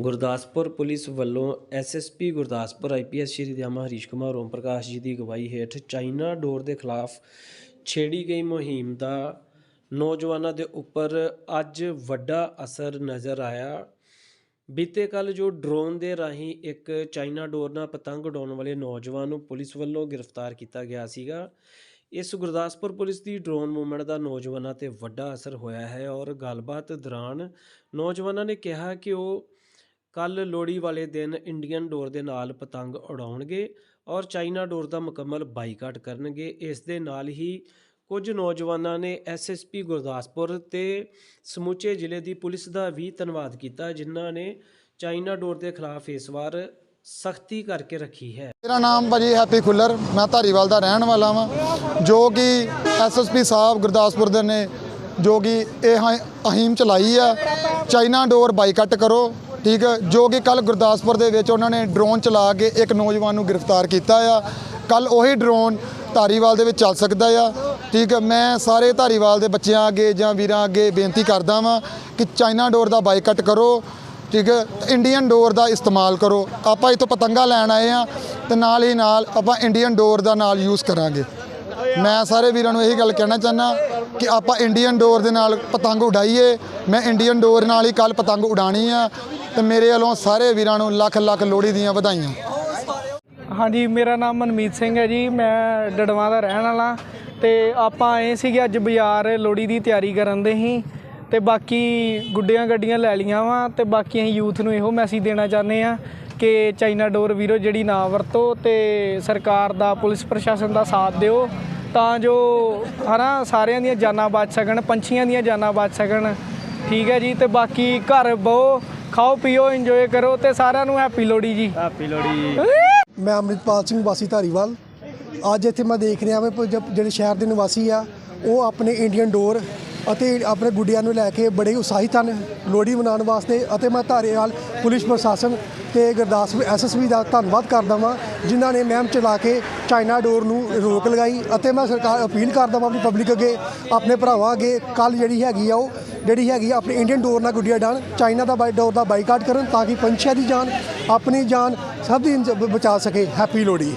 Gurdaspur police ਵੱਲੋਂ SSP Gurdaspur IPS Shri Dayama Harish Kumar, Om Prakash ji ਦੀ ਅਗਵਾਈ ਹੇਠ ਚਾਈਨਾ ਡੋਰ ਦੇ ਖਿਲਾਫ ਛੇੜੀ ਗਈ ਮੁਹਿੰਮ ਦਾ ਨੌਜਵਾਨਾਂ ਦੇ ਉੱਪਰ ਅੱਜ ਵੱਡਾ ਅਸਰ ਨਜ਼ਰ ਆਇਆ। ਬੀਤੇ ਕੱਲ ਜੋ ਡਰੋਨ ਦੇ ਰਾਹੀਂ ਇੱਕ ਚਾਈਨਾ ਡੋਰ ਨਾਲ ਪਤੰਗ ਉਡਾਉਣ ਵਾਲੇ ਨੌਜਵਾਨ ਨੂੰ ਪੁਲਿਸ ਵੱਲੋਂ ਗ੍ਰਿਫਤਾਰ ਕੀਤਾ ਗਿਆ ਸੀਗਾ। ਇਸ ਗੁਰਦਾਸਪੁਰ ਪੁਲਿਸ ਦੀ ਡਰੋਨ ਮੂਵਮੈਂਟ ਦਾ ਨੌਜਵਾਨਾਂ ਤੇ ਵੱਡਾ ਅਸਰ ਹੋਇਆ ਹੈ ਔਰ ਗੱਲਬਾਤ ਦੌਰਾਨ ਨੌਜਵਾਨਾਂ ਨੇ ਕਿਹਾ ਕਿ ਉਹ ਕੱਲ ਲੋਹੜੀ ਵਾਲੇ ਦਿਨ ਇੰਡੀਅਨ ਡੋਰ ਦੇ ਨਾਲ ਪਤੰਗ ਉਡਾਉਣਗੇ ਔਰ ਚਾਈਨਾ ਡੋਰ ਦਾ ਮੁਕੰਮਲ ਬਾਈਕਾਟ ਕਰਨਗੇ। ਇਸ ਦੇ ਨਾਲ ਹੀ ਕੁਝ ਨੌਜਵਾਨਾਂ ਨੇ ਐਸਐਸਪੀ ਗੁਰਦਾਸਪੁਰ ਤੇ ਸਮੁੱਚੇ ਜ਼ਿਲ੍ਹੇ ਦੀ ਪੁਲਿਸ ਦਾ ਵੀ ਧੰਨਵਾਦ ਕੀਤਾ, ਜਿਨ੍ਹਾਂ ਨੇ ਚਾਈਨਾ ਡੋਰ ਦੇ ਖਿਲਾਫ ਇਸ ਵਾਰ ਸਖਤੀ ਕਰਕੇ ਰੱਖੀ ਹੈ। ਮੇਰਾ ਨਾਮ ਭਾਜੀ ਹੈਪੀ ਖੁੱਲਰ, ਮੈਂ ਧਾਰੀਵਾਲ ਦਾ ਰਹਿਣ ਵਾਲਾ ਵਾਂ, ਜੋ ਕਿ ਐਸਐਸਪੀ ਸਾਹਿਬ ਗੁਰਦਾਸਪੁਰ ਦੇ ਨੇ, ਜੋ ਕਿ ਇਹ ਹ- ਅਹੀਮ ਚਲਾਈ ਆ। ਚਾਈਨਾ ਡੋਰ ਬਾਈਕਟ ਕਰੋ ਠੀਕ ਹੈ, ਜੋ ਕਿ ਕੱਲ ਗੁਰਦਾਸਪੁਰ ਦੇ ਵਿੱਚ ਉਹਨਾਂ ਨੇ ਡਰੋਨ ਚਲਾ ਕੇ ਇੱਕ ਨੌਜਵਾਨ ਨੂੰ ਗ੍ਰਿਫਤਾਰ ਕੀਤਾ ਆ। ਕੱਲ ਉਹੀ ਡਰੋਨ ਧਾਰੀਵਾਲ ਦੇ ਵਿੱਚ ਚੱਲ ਸਕਦਾ ਆ। ਠੀਕ ਹੈ, ਮੈਂ ਸਾਰੇ ਧਾਰੀਵਾਲ ਦੇ ਬੱਚਿਆਂ ਅੱਗੇ ਜਾਂ ਵੀਰਾਂ ਅੱਗੇ ਬੇਨਤੀ ਕਰਦਾ ਵਾਂ ਕਿ ਚਾਈਨਾ ਡੋਰ ਦਾ ਬਾਈਕਟ ਕਰੋ। ਠੀਕ ਹੈ, ਇੰਡੀਅਨ ਡੋਰ ਦਾ ਇਸਤੇਮਾਲ ਕਰੋ। ਆਪਾਂ ਇਤੋਂ ਪਤੰਗਾ ਲੈਣ ਆਏ ਆ ਤੇ ਨਾਲ ਹੀ ਨਾਲ ਆਪਾਂ ਇੰਡੀਅਨ ਡੋਰ ਦਾ ਨਾਲ ਯੂਜ਼ ਕਰਾਂਗੇ। ਮੈਂ ਸਾਰੇ ਵੀਰਾਂ ਨੂੰ ਇਹੀ ਗੱਲ ਕਹਿਣਾ ਚਾਹੁੰਦਾ ਕਿ ਆਪਾਂ ਇੰਡੀਅਨ ਡੋਰ ਦੇ ਨਾਲ ਪਤੰਗ ਉਡਾਈਏ। ਮੈਂ ਇੰਡੀਅਨ ਡੋਰ ਨਾਲ ਹੀ ਕੱਲ ਪਤੰਗ ਉਡਾਣੀ ਆ। ਤੇ ਮੇਰੇ ਵੱਲੋਂ ਸਾਰੇ ਵੀਰਾਂ ਨੂੰ ਲੱਖ ਲੱਖ ਲੋਹੜੀ ਦੀਆਂ ਵਧਾਈਆਂ। ਹਾਂਜੀ, ਮੇਰਾ ਨਾਮ ਮਨਮੀਤ ਸਿੰਘ ਹੈ ਜੀ। ਮੈਂ ਡੜਵਾ ਦਾ ਰਹਿਣ ਵਾਲਾ। ਤੇ ਆਪਾਂ ਆਏ ਸੀਗੇ ਅੱਜ ਬਾਜ਼ਾਰ ਲੋਹੜੀ ਦੀ ਤਿਆਰੀ ਕਰਨ ਦੇ ਹੀ। ਤੇ ਬਾਕੀ ਗੁੱਡੀਆਂ ਗੱਡੀਆਂ ਲੈ ਲੀਆਂ ਵਾ। ਤੇ ਬਾਕੀ ਅਸੀਂ ਯੂਥ ਨੂੰ ਇਹੋ ਮੈਸੇਜ ਦੇਣਾ ਚਾਹੁੰਦੇ ਆ ਕਿ ਚਾਈਨਾ ਡੋਰ ਵੀਰੋ, ਜਿਹੜੀ ਨਾ ਵਰਤੋ ਤੇ ਸਰਕਾਰ ਦਾ, ਪੁਲਿਸ ਪ੍ਰਸ਼ਾਸਨ ਦਾ ਸਾਥ ਦਿਓ। ਤਾਂ ਜੋ ਹਨਾ, ਸਾਰਿਆਂ ਦੀਆਂ ਜਾਨਾਂ ਬਚ ਸਕਣ, ਪੰਛੀਆਂ ਦੀਆਂ ਜਾਨਾਂ ਬਚ ਸਕਣ। ਠੀਕ ਹੈ ਜੀ। ਤੇ ਬਾਕੀ ਘਰ ਬਹੁ। ਖਾਓ ਪੀਓ ਇੰਜੋਏ ਕਰੋ ਤੇ ਸਾਰਿਆਂ ਨੂੰ ਹੈਪੀ ਲੋਹੜੀ ਜੀ। ਮੈਂ ਅੰਮ੍ਰਿਤਪਾਲ ਸਿੰਘ ਵਾਸੀ ਧਾਰੀਵਾਲ। ਅੱਜ ਇੱਥੇ ਮੈਂ ਦੇਖ ਰਿਹਾ ਜ- ਜਿਹੜੇ ਸ਼ਹਿਰ ਦੇ ਨਿਵਾਸੀ ਆ ਉਹ ਆਪਣੇ ਇੰਡੀਅਨ ਡੋਰ ਅਤੇ ਆਪਣੇ ਗੁੱਡਿਆਂ ਨੂੰ ਲੈ ਕੇ ਬੜੇ ਉਤਸ਼ਾਹਿਤ ਹਨ ਲੋਹੜੀ ਮਨਾਉਣ ਵਾਸਤੇ ਅਤੇ ਮੈਂ ਧਾਰੀਵਾਲ ਪੁਲਿਸ ਪ੍ਰਸ਼ਾਸਨ ਤੇ ਗੁਰਦਾਸਪੁਰ ਐਸਐਸਬੀ ਦਾ ਧੰਨਵਾਦ ਕਰਦਾ ਵਾਂ, ਜਿਨ੍ਹਾਂ ਨੇ ਮਹਿਮ ਚਲਾ ਕੇ ਚਾਈਨਾ ਡੋਰ ਨੂੰ ਰੋਕ ਲਗਾਈ ਅਤੇ ਮੈਂ ਸਰਕਾਰ ਅਪੀਲ ਕਰਦਾ ਵਾਂ ਆਪਣੀ ਪਬਲਿਕ ਅੱਗੇ, ਆਪਣੇ ਭਰਾਵਾਂ ਅੱਗੇ ਕੱਲ ਜਿਹੜੀ ਹੈਗੀ ਆ ਉਹ, ਜਿਹੜੀ ਹੈਗੀ ਆ ਆਪਣੀ ਇੰਡੀਅਨ ਡੋਰ ਨਾਲ ਗੁੱਡੀਆਂ ਡਾਣ ਚਾਈਨਾ ਦਾ ਬਾਈ ਡੋਰ ਦਾ ਬਾਈਕਾਟ ਕਰਨ ਤਾਂ ਕਿ ਪੰਛੀਆਂ ਦੀ ਜਾਨ, ਆਪਣੀ ਜਾਨ ਸਭ ਦੀ ਬਚਾ ਸਕੇ, ਹੈਪੀ ਲੋਹੜੀ।